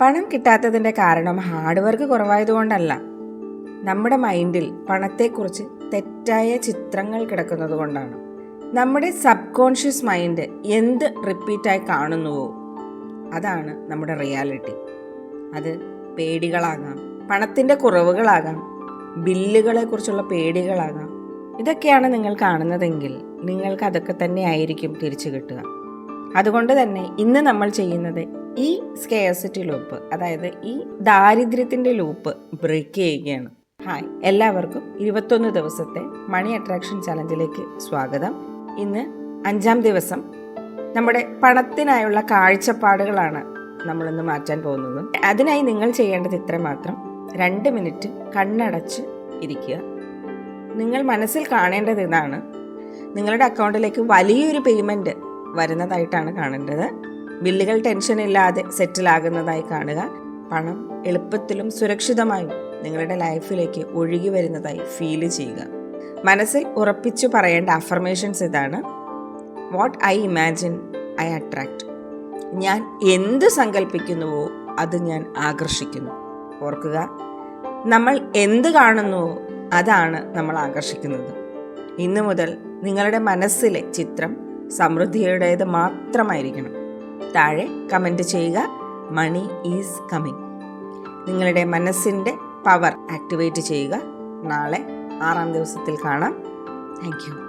പണം കിട്ടാത്തതിന്റെ കാരണം hard work കുറവായതുകൊണ്ടല്ല നമ്മുടെ മൈൻഡിൽ പണത്തെക്കുറിച്ച് തെറ്റായ ചിത്രങ്ങൾ കിടക്കുന്നത് കൊണ്ടാണ്. നമ്മുടെ സബ് കോൺഷ്യസ് മൈൻഡ് എന്ത് റിപ്പീറ്റായി കാണുന്നുവോ അതാണ് നമ്മുടെ റിയാലിറ്റി. അത് പേടികളാകാം പണത്തിന്റെ കുറവുകളാകാം ബില്ലുകളെക്കുറിച്ചുള്ള പേടികളാകാം. ഇതൊക്കെയാണ് നിങ്ങൾ കാണുന്നതെങ്കിൽ നിങ്ങൾക്ക് അതൊക്കെ തന്നെ ആയിരിക്കും തിരിച്ചു കിട്ടുക. അതുകൊണ്ട് തന്നെ ഇന്ന് നമ്മൾ ചെയ്യുന്നത് ഈ സ്കേഴ്സിറ്റി ലൂപ്പ് അതായത് ഈ ദാരിദ്ര്യത്തിന്റെ ലൂപ്പ് ബ്രേക്ക് ചെയ്യുകയാണ്. ഹായ് എല്ലാവർക്കും ഇരുപത്തൊന്ന് ദിവസത്തെ മണി അട്രാക്ഷൻ ചലഞ്ചിലേക്ക് സ്വാഗതം. ഇന്ന് അഞ്ചാം ദിവസം. നമ്മുടെ പണത്തിനായുള്ള കാഴ്ചപ്പാടുകളാണ് നമ്മളിന്ന് മാറ്റാൻ പോകുന്നത്. അതിനായി നിങ്ങൾ ചെയ്യേണ്ടത് ഇത്ര മാത്രം. രണ്ട് മിനിറ്റ് കണ്ണടച്ച് ഇരിക്കുക. നിങ്ങൾ മനസ്സിൽ കാണേണ്ടത് ഇതാണ്. നിങ്ങളുടെ അക്കൗണ്ടിലേക്ക് വലിയൊരു പേയ്മെന്റ് വരുന്നതായിട്ടാണ് കാണേണ്ടത്. ബില്ലുകൾ ടെൻഷൻ ഇല്ലാതെ സെറ്റിലാകുന്നതായി കാണുക. പണം എളുപ്പത്തിലും സുരക്ഷിതമായും നിങ്ങളുടെ ലൈഫിലേക്ക് ഒഴുകി വരുന്നതായി ഫീൽ ചെയ്യുക. മനസ്സിൽ ഉറപ്പിച്ചു പറയേണ്ട അഫർമേഷൻസ് ഇതാണ്. What I imagine I attract ഞാൻ എന്ത് സങ്കല്പിക്കുന്നുവോ അത് ഞാൻ ആകർഷിക്കുന്നു. ഓർക്കുക നമ്മൾ എന്ത് കാണുന്നുവോ അതാണ് നമ്മൾ ആകർഷിക്കുന്നത്. ഇന്നു മുതൽ നിങ്ങളുടെ മനസ്സിലെ ചിത്രം സമൃദ്ധിയുടേത് മാത്രമായിരിക്കണം. താഴെ കമന്റ് ചെയ്യുക. Money is coming. നിങ്ങളുടെ മനസ്സിന്റെ പവർ ആക്ടിവേറ്റ് ചെയ്യുക. നാളെ ആറാം ദിവസത്തിൽ കാണാം. Thank you.